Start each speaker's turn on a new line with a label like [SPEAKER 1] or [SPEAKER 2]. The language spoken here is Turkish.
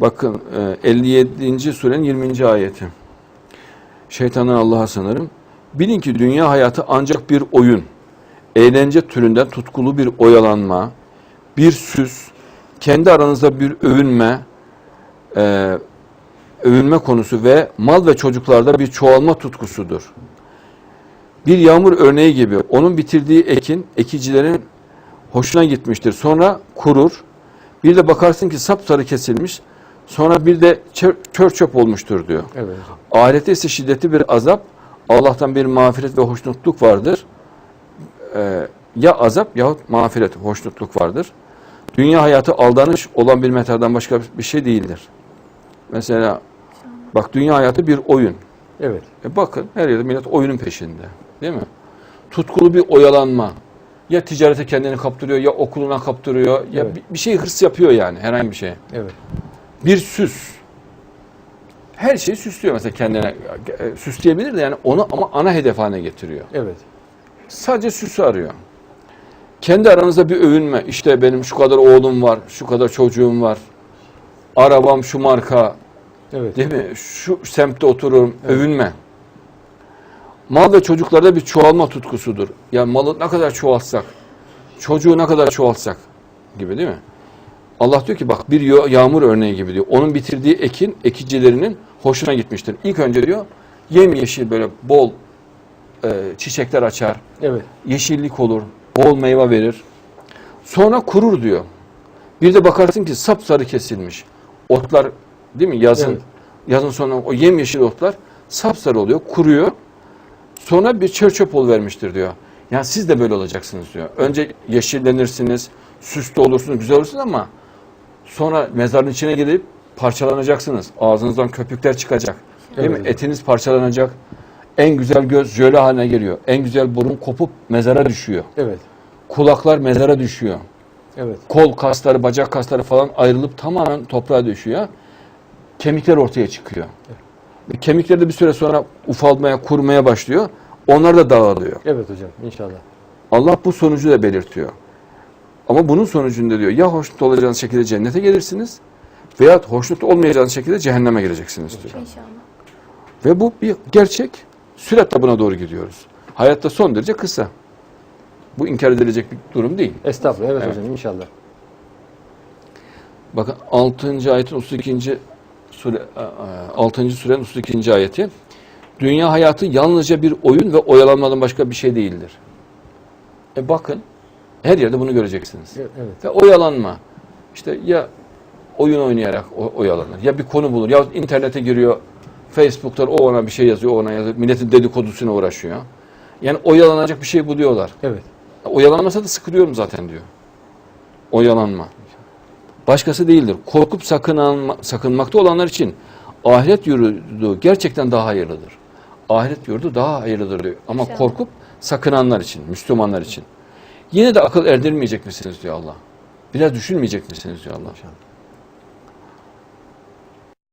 [SPEAKER 1] Bakın e, 57. surenin 20. ayeti. Şeytandan Allah'a sanırım. Bilin ki dünya hayatı ancak bir oyun, eğlence türünden tutkulu bir oyalanma, bir süs, kendi aranızda bir övünme, e, övünme konusu ve mal ve çocuklarda bir çoğalma tutkusudur. Bir yağmur örneği gibi onun bitirdiği ekin ekicilerin hoşuna gitmiştir. Sonra kurur. Bir de bakarsın ki sapsarı kesilmiş. Sonra bir de çör çöp olmuştur diyor.
[SPEAKER 2] Evet.
[SPEAKER 1] Ahirette ise şiddetli bir azap, Allah'tan bir mağfiret ve hoşnutluk vardır. Ee, ya azap yahut mağfiret, hoşnutluk vardır. Dünya hayatı aldanış olan bir metadan başka bir şey değildir. Mesela bak dünya hayatı bir oyun.
[SPEAKER 2] Evet.
[SPEAKER 1] E bakın her yerde millet oyunun peşinde. Değil mi? Tutkulu bir oyalanma. Ya ticarete kendini kaptırıyor, ya okuluna kaptırıyor, ya
[SPEAKER 2] Evet.
[SPEAKER 1] bir, bir şey hırs yapıyor yani herhangi bir şey.
[SPEAKER 2] Evet.
[SPEAKER 1] Bir süs. Her şeyi süslüyor mesela kendine. Süsleyebilir de yani onu ama ana hedef haline getiriyor.
[SPEAKER 2] Evet.
[SPEAKER 1] Sadece süsü arıyor. Kendi aranızda bir övünme. İşte benim şu kadar oğlum var, şu kadar çocuğum var. Arabam şu marka,
[SPEAKER 2] Evet.
[SPEAKER 1] Değil mi? Şu semtte otururum, övünme. Mal ve çocuklarda bir çoğalma tutkusudur. Yani malı ne kadar çoğaltsak, çocuğu ne kadar çoğaltsak gibi değil mi? Allah diyor ki bak bir yağmur örneği gibi diyor. Onun bitirdiği ekin ekicilerinin hoşuna gitmiştir. İlk önce diyor yemyeşil böyle bol e, çiçekler açar,
[SPEAKER 2] Evet.
[SPEAKER 1] yeşillik olur, bol meyve verir. Sonra kurur diyor. Bir de bakarsın ki sapsarı kesilmiş. Otlar değil mi yazın
[SPEAKER 2] Evet.
[SPEAKER 1] yazın sonra o yemyeşil otlar sapsarı oluyor, kuruyor. Sonra bir çör çöp vermiştir diyor. Yani siz de böyle olacaksınız diyor. Önce yeşillenirsiniz, süslü olursunuz, güzel olursunuz ama sonra mezarın içine girip parçalanacaksınız. Ağzınızdan köpükler çıkacak. Değil mi?
[SPEAKER 2] Evet.
[SPEAKER 1] Etiniz parçalanacak. En güzel göz jöle haline geliyor. En güzel burun kopup mezara düşüyor.
[SPEAKER 2] Evet.
[SPEAKER 1] Kulaklar mezara düşüyor.
[SPEAKER 2] Evet.
[SPEAKER 1] Kol kasları, bacak kasları falan ayrılıp tamamen toprağa düşüyor. Kemikler ortaya çıkıyor. Ve Kemikler de bir süre sonra ufalmaya, kurmaya başlıyor. Onlar da dağılıyor.
[SPEAKER 2] Evet hocam inşallah.
[SPEAKER 1] Allah bu sonucu da belirtiyor. Ama bunun sonucunda diyor ya hoşnut olacağınız şekilde cennete gelirsiniz veya hoşnut olmayacağınız şekilde cehenneme gireceksiniz diyor.
[SPEAKER 3] İnşallah.
[SPEAKER 1] Ve bu bir gerçek. Süratle buna doğru gidiyoruz. Hayatta son derece kısa. Bu inkar edilecek bir durum değil.
[SPEAKER 2] Estağfurullah. Evet,
[SPEAKER 1] Evet.
[SPEAKER 2] hocam inşallah.
[SPEAKER 1] Bakın 6. ayetin 32. sure 6. surenin 32. ayeti. Dünya hayatı yalnızca bir oyun ve oyalanmadan başka bir şey değildir. E bakın her yerde bunu göreceksiniz.
[SPEAKER 2] Evet. evet.
[SPEAKER 1] Ve oyalanma. İşte ya oyun oynayarak oyalanır. Ya bir konu bulur. Ya internete giriyor. Facebook'tan o ona bir şey yazıyor, o ona yazıyor. Milletin dedikodusuna uğraşıyor. Yani oyalanacak bir şey buluyorlar.
[SPEAKER 2] Evet.
[SPEAKER 1] Oyalanmasa da sıkılıyorum zaten diyor. Oyalanma. Başkası değildir. Korkup sakınanma, sakınmakta olanlar için ahiret yurdu gerçekten daha hayırlıdır. Ahiret yurdu daha hayırlıdır diyor. Ama korkup sakınanlar için, Müslümanlar için. Yine de akıl erdirmeyecek misiniz diyor Allah. Biraz düşünmeyecek misiniz diyor Allah.